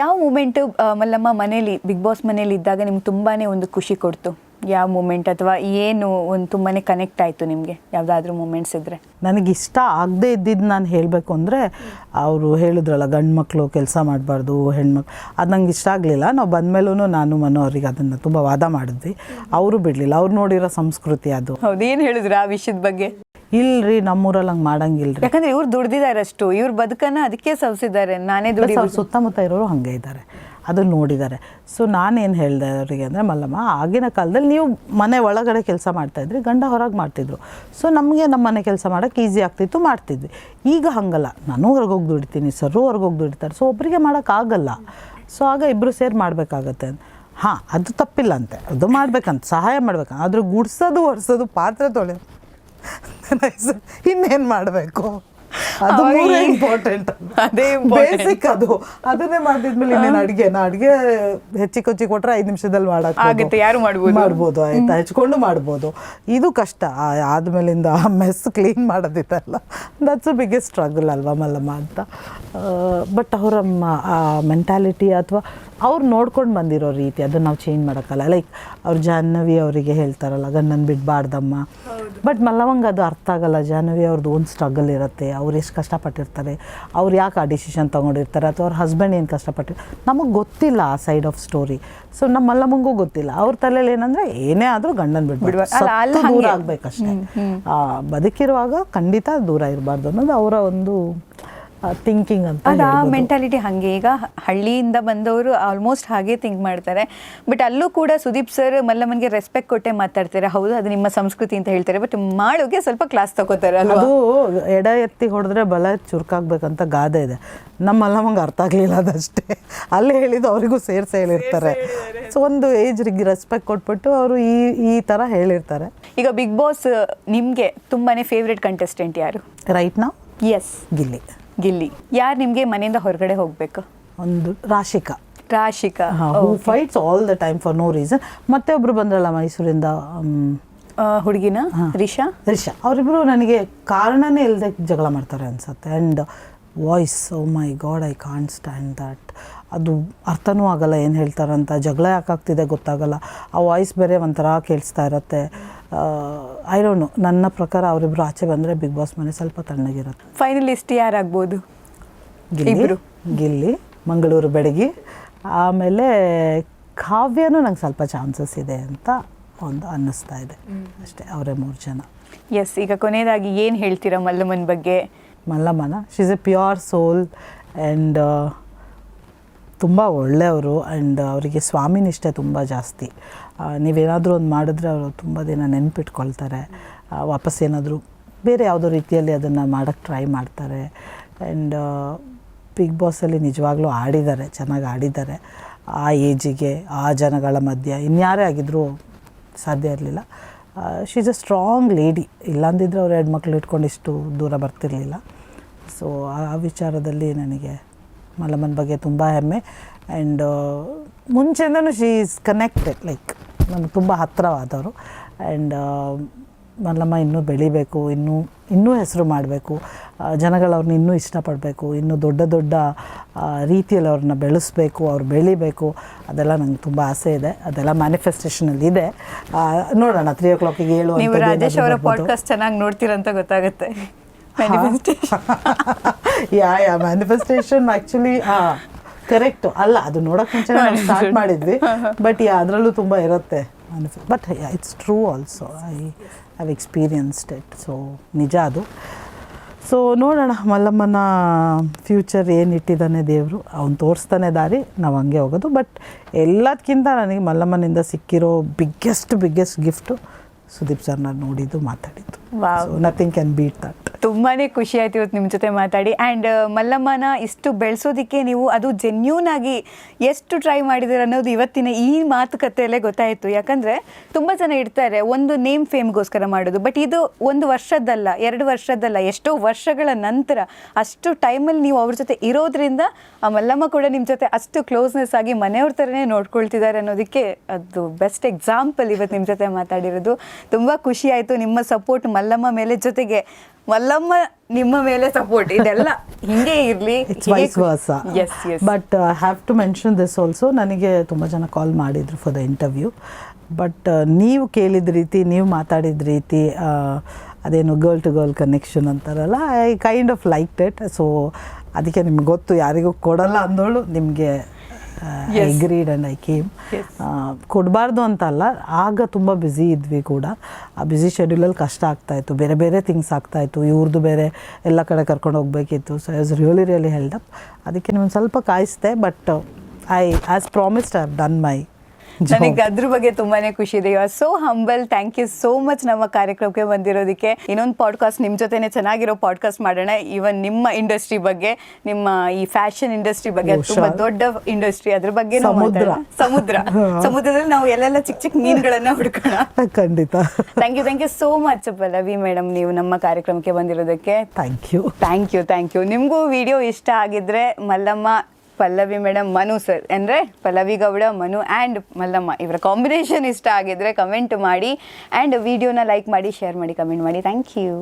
ಯಾವ ಮೂಮೆಂಟು ಮಲ್ಲಮ್ಮ ಮನೇಲಿ big boss ಮನೇಲಿ ಇದ್ದಾಗ ನಿಮ್ಗೆ ತುಂಬಾ ಒಂದು ಖುಷಿ ಕೊಡ್ತು? ಯಾವ ಮೂಮೆಂಟ್ ಅಥವಾ ಏನು ಒಂದು ತುಂಬಾ ಕನೆಕ್ಟ್ ಆಯಿತು ನಿಮಗೆ? ಯಾವುದಾದ್ರೂ ಮೂಮೆಂಟ್ಸ್ ಇದ್ದರೆ ನನಗೆ ಇಷ್ಟ ಆಗದೆ ಇದ್ದಿದ್ದು ನಾನು ಹೇಳಬೇಕು ಅಂದರೆ ಅವರು ಹೇಳಿದ್ರಲ್ಲ ಗಂಡು ಮಕ್ಕಳು ಕೆಲಸ ಮಾಡಬಾರ್ದು ಹೆಣ್ಮಕ್ಳು. ಅದು ನಂಗೆ ಇಷ್ಟ ಆಗಲಿಲ್ಲ. ನಾವು ಬಂದಮೇಲೂ ನಾನು ಮನೋ ಅವ್ರಿಗೆ ಅದನ್ನು ತುಂಬ ವಾದ ಮಾಡಿದ್ವಿ. ಅವರು ಬಿಡಲಿಲ್ಲ. ಅವ್ರು ನೋಡಿರೋ ಸಂಸ್ಕೃತಿ ಅದು. ಹೌದು ಏನು ಹೇಳಿದ್ರು ಆ ವಿಷಯದ ಬಗ್ಗೆ? ಇಲ್ರಿ ನಮ್ಮೂರಲ್ಲಿ ಹಂಗೆ ಮಾಡಂಗಿಲ್ಲ ಯಾಕಂದ್ರೆ ಇವ್ರು ದುಡ್ದಿದ್ದಾರೆ ಅಷ್ಟು ಇವ್ರ ಬದುಕನ್ನ ಅದಕ್ಕೆ ಸವಿಸಿದ್ದಾರೆ ನಾನೇ ದುಡಿ ಅವ್ರ ಸುತ್ತಮುತ್ತ ಇರೋರು ಹಾಗೆ ಇದ್ದಾರೆ ಅದನ್ನು ನೋಡಿದ್ದಾರೆ ಸೊ ನಾನೇನು ಹೇಳಿದೆ ಅವರಿಗೆ ಅಂದರೆ ಮಲ್ಲಮ್ಮ ಆಗಿನ ಕಾಲದಲ್ಲಿ ನೀವು ಮನೆ ಒಳಗಡೆ ಕೆಲಸ ಮಾಡ್ತಾಯಿದ್ರಿ ಗಂಡ ಹೊರಗೆ ಮಾಡ್ತಿದ್ರು. ಸೊ ನಮಗೆ ನಮ್ಮ ಮನೆ ಕೆಲಸ ಮಾಡೋಕ್ಕೆ ಈಸಿ ಆಗ್ತಿತ್ತು ಮಾಡ್ತಿದ್ವಿ. ಈಗ ಹಾಗಲ್ಲ ನಾನು ಹೊರಗೆ ಹೋಗಿ ದುಡಿತೀನಿ ಸರ್ರು ಹೊರಗೆ ಹೋಗಿ ದುಡಿತಾರೆ ಸೊ ಒಬ್ಬರಿಗೆ ಮಾಡೋಕ್ಕಾಗಲ್ಲ ಸೊ ಆಗ ಇಬ್ಬರು ಸೇರಿ ಮಾಡಬೇಕಾಗತ್ತೆ ಹಾಂ ಅದು ತಪ್ಪಿಲ್ಲ ಅಂತೆ. ಅದು ಮಾಡ್ಬೇಕಂತ ಸಹಾಯ ಮಾಡ್ಬೇಕಂತ ಆದ್ರೆ ಗುಡ್ಸೋದು ಒರೆಸೋದು ಪಾತ್ರೆ ತೊಳೆ ಇನ್ನೇನು ಮಾಡಬೇಕು? ಅದು ಅವಾಗ ಇಂಪಾರ್ಟೆಂಟ್ ಅದೇ. ಬೇಸಿಕ್ ಅದು. ಅದನ್ನೇ ಮಾಡಿದ್ಮೇಲೆ ಇನ್ನೇನು ಅಡುಗೆ? ನಾ ಅಡುಗೆ ಹೆಚ್ಚಿ ಕೊಚ್ಚಿ ಕೊಟ್ರೆ ಐದು ನಿಮಿಷದಲ್ಲಿ ಮಾಡಕ್ ಆಗುತ್ತೆ, ಯಾರು ಮಾಡ್ಬೋದು. ಮಾಡ್ಬೋದು ಆಯ್ತಾ? ಹೆಚ್ಕೊಂಡು ಮಾಡ್ಬೋದು. ಇದು ಕಷ್ಟ. ಆದ್ಮೇಲಿಂದ ಆ ಮೆಸ್ ಕ್ಲೀನ್ ಮಾಡೋದಿತ್ತಲ್ಲ. ದಟ್ಸ್ ಅ ಬಿಗ್ಗೆಸ್ಟ್ ಸ್ಟ್ರಗಲ್ ಅಲ್ವಾ ಮಲ್ಲಮ್ಮ ಅಂತ. ಬಟ್ ಅವರ ಮೆಂಟಾಲಿಟಿ ಅಥವಾ ಅವ್ರು ನೋಡ್ಕೊಂಡು ಬಂದಿರೋ ರೀತಿ ಅದನ್ನ ನಾವು ಚೇಂಜ್ ಮಾಡೋಕ್ಕಲ್ಲ. ಲೈಕ್ ಅವ್ರು ಜಾಹ್ನವಿ ಅವರಿಗೆ ಹೇಳ್ತಾರಲ್ಲ ಗಂಡನ ಬಿಡಬಾರ್ದಮ್ಮ. ಬಟ್ ಮಲ್ಲವಂಗ ಅದು ಅರ್ಥ ಆಗಲ್ಲ. ಜಾಹ್ನವಿ ಅವ್ರದ್ದು ಒಂದು ಸ್ಟ್ರಗಲ್ ಇರುತ್ತೆ. ಅವ್ರು ಎಷ್ಟು ಕಷ್ಟಪಟ್ಟಿರ್ತಾರೆ. ಅವ್ರು ಯಾಕೆ ಆ ಡಿಸಿಷನ್ ತೊಗೊಂಡಿರ್ತಾರೆ? ಅಥವಾ ಅವ್ರ ಹಸ್ಬೆಂಡ್ ಏನು ಕಷ್ಟಪಟ್ಟಿರ್ತಾರೆ ನಮಗೆ ಗೊತ್ತಿಲ್ಲ ಆ ಸೈಡ್ ಆಫ್ ಸ್ಟೋರಿ ಸೊ ನಮ್ಮ ಮಲ್ಲಮ್ಮಂಗೂ ಗೊತ್ತಿಲ್ಲ. ಅವ್ರ ತಲೆಯಲ್ಲಿ ಏನಂದ್ರೆ ಏನೇ ಆದರೂ ಗಂಡನ ಬಿಡ್ಬಾರ್ದು. ದೂರ ಆಗಬೇಕಷ್ಟೇ. ಬದುಕಿರುವಾಗ ಖಂಡಿತ ದೂರ ಇರಬಾರ್ದು ಅನ್ನೋದು ಅವರ ಒಂದು ಥಿಂಕಿಂಗ್ ಅಂತ ಅದು ಆ ಮೆಂಟಾಲಿಟಿ ಹಾಗೆ. ಈಗ ಹಳ್ಳಿಯಿಂದ ಬಂದವರು ಆಲ್ಮೋಸ್ಟ್ ಹಾಗೆ ಥಿಂಕ್ ಮಾಡ್ತಾರೆ. ಬಟ್ ಅಲ್ಲೂ ಕೂಡ ಸುದೀಪ್ ಸರ್ ಮಲ್ಲಮ್ಮನಿಗೆ ರೆಸ್ಪೆಕ್ಟ್ ಕೊಟ್ಟೆ ಮಾತಾಡ್ತಾರೆ. ಹೌದು ಅದು ನಿಮ್ಮ ಸಂಸ್ಕೃತಿ ಅಂತ ಹೇಳ್ತಾರೆ. ಬಟ್ ಮಾಡೋಕೆ ಸ್ವಲ್ಪ ಕ್ಲಾಸ್ ತಗೋತಾರೆ ಅಲ್ವಾ? ಅದು ಎಡ ಎತ್ತಿ ಹೊಡೆದ್ರೆ ಬಲ ಚುರುಕಾಗ್ಬೇಕಂತ ಗಾದೆ ಇದೆ. ನಮ್ಮ ಮಲ್ಲಮ್ಮಂಗೆ ಅರ್ಥ ಆಗಲಿಲ್ಲ ಅದಷ್ಟೇ. ಅಲ್ಲೇ ಹೇಳಿದ್ದು ಅವರಿಗೂ ಸೇರಿಸಿ ಹೇಳಿರ್ತಾರೆ. ಸೊ ಒಂದು ಏಜ್ರಿಗೆ ರೆಸ್ಪೆಕ್ಟ್ ಕೊಟ್ಬಿಟ್ಟು ಅವರು ಈ ಈ ಥರ ಹೇಳಿರ್ತಾರೆ. ಈಗ ಬಿಗ್ ಬಾಸ್ ನಿಮಗೆ ತುಂಬಾ ಫೇವ್ರೆಟ್ ಕಂಟೆಸ್ಟೆಂಟ್ ಯಾರು? ರೈಟ್ ನಾವು ಎಸ್ ಗಿಲ್ಲಿ. ಗಿಲ್ಲಿ. ಯಾರು ನಿಮಗೆ ಮನೆಯಿಂದ ಹೊರಗಡೆ ಹೋಗ್ಬೇಕು? ಒಂದು Rashika. Rashika. Who fights all the time for no reason ಮತ್ತೆ ಒಬ್ರು ಬಂದ್ರಲ್ಲ ಮೈಸೂರಿಂದ ಹುಡುಗಿನ? ರಿಷಾ? ರಿಷಾ. ಅವರಿಬ್ಬರು ನನಗೆ ಕಾರಣನೇ ಇಲ್ಲದೆ ಜಗಳ ಮಾಡ್ತಾರೆ ಅನ್ಸುತ್ತೆ. And voice oh my God I can't stand that ಅದು ಅರ್ಥನೂ ಆಗಲ್ಲ ಏನು ಹೇಳ್ತಾರಂತ. ಜಗಳ ಯಾಕಾಗ್ತಿದೆ ಗೊತ್ತಾಗಲ್ಲ. ಆ ವಾಯ್ಸ್ ಬೇರೆ ಒಂಥರ ಕೇಳಿಸ್ತಾ ಇರುತ್ತೆ. ಐ ಡೋಂಟ್ ನೋ ನನ್ನ ಪ್ರಕಾರ ಅವರಿಬ್ಬರು ಆಚೆ ಬಂದರೆ ಬಿಗ್ ಬಾಸ್ ಮನೆ ಸ್ವಲ್ಪ ತಣ್ಣಗಿರುತ್ತೆ. ಫೈನಲಿಸ್ಟ್ ಯಾರಾಗ್ಬೋದು? ಗಿಲ್ಲಿ. ಗಿಲ್ಲಿ ಮಂಗಳೂರು ಬೆಡಗಿ. ಆಮೇಲೆ ಕಾವ್ಯನೂ ನಂಗೆ ಸ್ವಲ್ಪ ಚಾನ್ಸಸ್ ಇದೆ ಅಂತ ಒಂದು ಅನ್ನಿಸ್ತಾ ಇದೆ. ಅಷ್ಟೇ ಅವರೇ ಮೂರು ಜನ. ಎಸ್ ಈಗ ಕೊನೆಯದಾಗಿ ಏನು ಹೇಳ್ತೀರಾ ಮಲ್ಲಮ್ಮನ ಬಗ್ಗೆ? ಮಲ್ಲಮ್ಮನ? She's a pure soul and ತುಂಬ ಒಳ್ಳೆಯವರು ಆ್ಯಂಡ್ ಅವರಿಗೆ ಸ್ವಾಮಿ ನಿಷ್ಠೆ ತುಂಬ ಜಾಸ್ತಿ. ನೀವೇನಾದರೂ ಒಂದು ಮಾಡಿದ್ರೆ ಅವರು ತುಂಬ ದಿನ ನೆನಪಿಟ್ಕೊಳ್ತಾರೆ. ವಾಪಸ್ ಏನಾದರೂ ಬೇರೆ ಯಾವುದೋ ರೀತಿಯಲ್ಲಿ ಅದನ್ನು ಮಾಡೋಕ್ಕೆ ಟ್ರೈ ಮಾಡ್ತಾರೆ. ಆ್ಯಂಡ್ ಬಿಗ್ ಬಾಸಲ್ಲಿ ನಿಜವಾಗ್ಲೂ ಆಡಿದ್ದಾರೆ, ಚೆನ್ನಾಗಿ ಆಡಿದ್ದಾರೆ. ಆ ಏಜಿಗೆ ಆ ಜನಗಳ ಮಧ್ಯೆ ಇನ್ಯಾರೇ ಆಗಿದ್ದರೂ ಸಾಧ್ಯ ಇರಲಿಲ್ಲ. ಶೀಸ್ ಅ ಸ್ಟ್ರಾಂಗ್ ಲೇಡಿ ಇಲ್ಲಾಂದಿದ್ರೆ ಅವ್ರು ಎರಡು ಮಕ್ಳು ಇಟ್ಕೊಂಡು ಇಷ್ಟು ದೂರ ಬರ್ತಿರಲಿಲ್ಲ. ಸೊ ಆ ವಿಚಾರದಲ್ಲಿ ನನಗೆ ಮಲಮನ್ ಬಗ್ಗೆ ತುಂಬ ಹೆಮ್ಮೆ. ಆ್ಯಂಡ್ ಮುಂಚೆಯಿಂದನೂ ಶೀ ಈಸ್ ಕನೆಕ್ಟೆಡ್ ಲೈಕ್ ನಮ್ಗೆ ತುಂಬ ಹತ್ತಿರವಾದವರು. ಆ್ಯಂಡ್ ಮಲ್ಲಮ್ಮ ಇನ್ನೂ ಬೆಳಿಬೇಕು ಇನ್ನೂ ಇನ್ನೂ ಹೆಸರು ಮಾಡಬೇಕು. ಜನಗಳು ಅವ್ರನ್ನ ಇನ್ನೂ ಇಷ್ಟಪಡಬೇಕು ಇನ್ನೂ ದೊಡ್ಡ ದೊಡ್ಡ ರೀತಿಯಲ್ಲಿ ಅವ್ರನ್ನ ಬೆಳೆಸ್ಬೇಕು ಅವ್ರು ಬೆಳಿಬೇಕು. ಅದೆಲ್ಲ ನಂಗೆ ತುಂಬ ಆಸೆ ಇದೆ. ಅದೆಲ್ಲ ಮ್ಯಾನಿಫೆಸ್ಟೇಷನಲ್ಲಿ ಇದೆ. ನೋಡೋಣ ತ್ರೀ ಓ ಕ್ಲಾಕಿಗೆ ಏಳು ನೀವು ರಾಜೇಶ್ ಅವರ ಪಾಡ್ಕಾಸ್ಟ್ ಚೆನ್ನಾಗಿ ನೋಡ್ತೀರಂತ ಗೊತ್ತಾಗುತ್ತೆ. Yeah yeah manifestation actually correct ಅಲ್ಲ ಅದು ನೋಡಕ್ ಮುಂಚೆ ನಾವು ಸ್ಟಾರ್ಟ್ ಮಾಡಿದ್ವಿ ಬಟ್ ಯಾ ಅದರಲ್ಲೂ ತುಂಬ ಇರುತ್ತೆ but it's true also I have experienced it so ನಿಜ ಅದು. ಸೊ ನೋಡೋಣ. ಮಲ್ಲಮ್ಮನ ಫ್ಯೂಚರ್ ಏನು ಇಟ್ಟಿದ್ದಾನೆ ದೇವರು. ಅವ್ನು ತೋರಿಸ್ತಾನೆ ದಾರಿ. ನಾವು ಹಂಗೆ ಹೋಗೋದು. ಬಟ್ ಎಲ್ಲದಕ್ಕಿಂತ ನನಗೆ ಮಲ್ಲಮ್ಮನಿಂದ ಸಿಕ್ಕಿರೋ ಬಿಗ್ಗೆಸ್ಟ್ ಬಿಗ್ಗೆಸ್ಟ್ ಗಿಫ್ಟು ಸುದೀಪ್ ಸರ್ನ ನೋಡಿದ್ದು ಮಾತಾಡಿದ್ದು. ನಥಿಂಗ್ ಕ್ಯಾನ್ ಬೀಟ್ ದಟ್ ತುಂಬಾನೇ ಖುಷಿ ಆಯ್ತು ಇವತ್ತು ನಿಮ್ಮ ಜೊತೆ ಮಾತಾಡಿ. ಆ್ಯಂಡ್ ಮಲ್ಲಮ್ಮನ ಇಷ್ಟು ಬೆಳೆಸೋದಕ್ಕೆ ನೀವು ಅದು ಜೆನ್ಯೂನ್ ಆಗಿ ಎಷ್ಟು ಟ್ರೈ ಮಾಡಿದಿರ ಅನ್ನೋದು ಇವತ್ತಿನ ಈ ಮಾತುಕತೆಯಲ್ಲೇ ಗೊತ್ತಾಯಿತು. ಯಾಕಂದರೆ ತುಂಬ ಜನ ಇರ್ತಾರೆ ಒಂದು ನೇಮ್ ಫೇಮ್ಗೋಸ್ಕರ ಮಾಡೋದು. ಬಟ್ ಇದು ಒಂದು ವರ್ಷದ್ದಲ್ಲ, ಎರಡು ವರ್ಷದ್ದಲ್ಲ, ಎಷ್ಟೋ ವರ್ಷಗಳ ನಂತರ ಅಷ್ಟು ಟೈಮಲ್ಲಿ ನೀವು ಅವ್ರ ಜೊತೆ ಇರೋದ್ರಿಂದ ಆ ಮಲ್ಲಮ್ಮ ಕೂಡ ನಿಮ್ಮ ಜೊತೆ ಅಷ್ಟು ಕ್ಲೋಸ್ನೆಸ್ ಆಗಿ ಮನೆಯವ್ರ ಥರನೇ ನೋಡ್ಕೊಳ್ತಿದ್ದಾರೆ ಅನ್ನೋದಕ್ಕೆ ಅದು ಬೆಸ್ಟ್ ಎಕ್ಸಾಂಪಲ್ ಇವತ್ತು ನಿಮ್ಮ ಜೊತೆ ಮಾತಾಡಿರೋದು. ತುಂಬ ಖುಷಿ ಆಯಿತು. ನಿಮ್ಮ ಸಪೋರ್ಟ್ ಮಲ್ಲಮ್ಮ ಮೇಲೆ ಜೊತೆಗೆ ಮಲ್ಲಮ್ಮ ನಿಮ್ಮ ಮೇಲೆ ಸಪೋರ್ಟ್ ಇದೆಲ್ಲ ಹಿಂಗೆ ಇರಲಿ but I have to mention this also ನನಗೆ ತುಂಬ ಜನ ಕಾಲ್ ಮಾಡಿದರು ಫಾರ್ ದ ಇಂಟರ್ವ್ಯೂ ಬಟ್ ನೀವು ಕೇಳಿದ ರೀತಿ ನೀವು ಮಾತಾಡಿದ ರೀತಿ ಆ, ಅದೇನು ಗರ್ಲ್ ಟು ಗರ್ಲ್ ಕನೆಕ್ಷನ್ ಅಂತಾರಲ್ಲ I kind of like it so ಅದಕ್ಕೆ ನಿಮ್ಗೆ ಗೊತ್ತು ಯಾರಿಗೂ ಕೊಡಲ್ಲ ಅಂದೋಳು ನಿಮಗೆ Yes. Greed and I came. ಕೊಡಬಾರ್ದು ಅಂತ ಅಲ್ಲ ಆಗ ತುಂಬ ಬ್ಯುಸಿ ಇದ್ವಿ ಕೂಡ. ಆ ಬ್ಯುಸಿ ಶೆಡ್ಯೂಲಲ್ಲಿ ಕಷ್ಟ ಆಗ್ತಾಯಿತ್ತು ಬೇರೆ ಬೇರೆ ಥಿಂಗ್ಸ್ ಆಗ್ತಾಯಿತ್ತು ಇವ್ರದ್ದು ಬೇರೆ ಎಲ್ಲ ಕಡೆ ಕರ್ಕೊಂಡು ಹೋಗಬೇಕಿತ್ತು. So I was really really held up ಅದಕ್ಕೆ ನೀವು ಸ್ವಲ್ಪ ಕಾಯಿಸ್ದೆ but I as promised I have done my ನನಗೆ ಅದ್ರ ಬಗ್ಗೆ ತುಂಬಾನೇ ಖುಷಿ ಇದೆ. You are so humble thank you so much ನಮ್ಮ ಕಾರ್ಯಕ್ರಮಕ್ಕೆ ಬಂದಿರೋದಕ್ಕೆ. ಇನ್ನೊಂದು ಪಾಡ್ಕಾಸ್ಟ್ ನಿಮ್ಮ ಜೊತೆನೆ ಚೆನ್ನಾಗಿರೋ ಪಾಡ್ಕಾಸ್ಟ್ ಮಾಡೋಣ. ಇವನ್ ನಿಮ್ಮ ಇಂಡಸ್ಟ್ರಿ ಬಗ್ಗೆ ನಿಮ್ಮ ಈ ಫ್ಯಾಷನ್ ಇಂಡಸ್ಟ್ರಿ ಬಗ್ಗೆ ತುಂಬಾ ದೊಡ್ಡ ಇಂಡಸ್ಟ್ರಿ ಅದ್ರ ಬಗ್ಗೆ ಸಮುದ್ರ. ಸಮುದ್ರ. ಸಮುದ್ರದಲ್ಲಿ ನಾವು ಎಲ್ಲೆಲ್ಲ ಚಿಕ್ಕ ಚಿಕ್ಕ ಮೀನುಗಳನ್ನ ಹುಡ್ಕೋಣ. ಖಂಡಿತ. Thank you thank you so much Pallavi madam ನೀವು ನಮ್ಮ ಕಾರ್ಯಕ್ರಮಕ್ಕೆ ಬಂದಿರೋದಕ್ಕೆ. Thank you thank you thank you ನಿಮಗೂ ವಿಡಿಯೋ ಇಷ್ಟ ಆಗಿದ್ರೆ ಮಲ್ಲಮ್ಮ ಪಲ್ಲವಿ ಮೇಡಮ್ ಮನು ಸರ್ ಅಂದರೆ ಪಲ್ಲವಿ ಗೌಡ, ಮನು ಆ್ಯಂಡ್ ಮಲ್ಲಮ್ಮ. ಇವರ ಕಾಂಬಿನೇಷನ್ ಇಷ್ಟ ಆಗಿದ್ರೆ ಕಮೆಂಟ್ ಮಾಡಿ ಆ್ಯಂಡ್ ವಿಡಿಯೋನ ಲೈಕ್ ಮಾಡಿ ಶೇರ್ ಮಾಡಿ ಕಮೆಂಟ್ ಮಾಡಿ. Thank you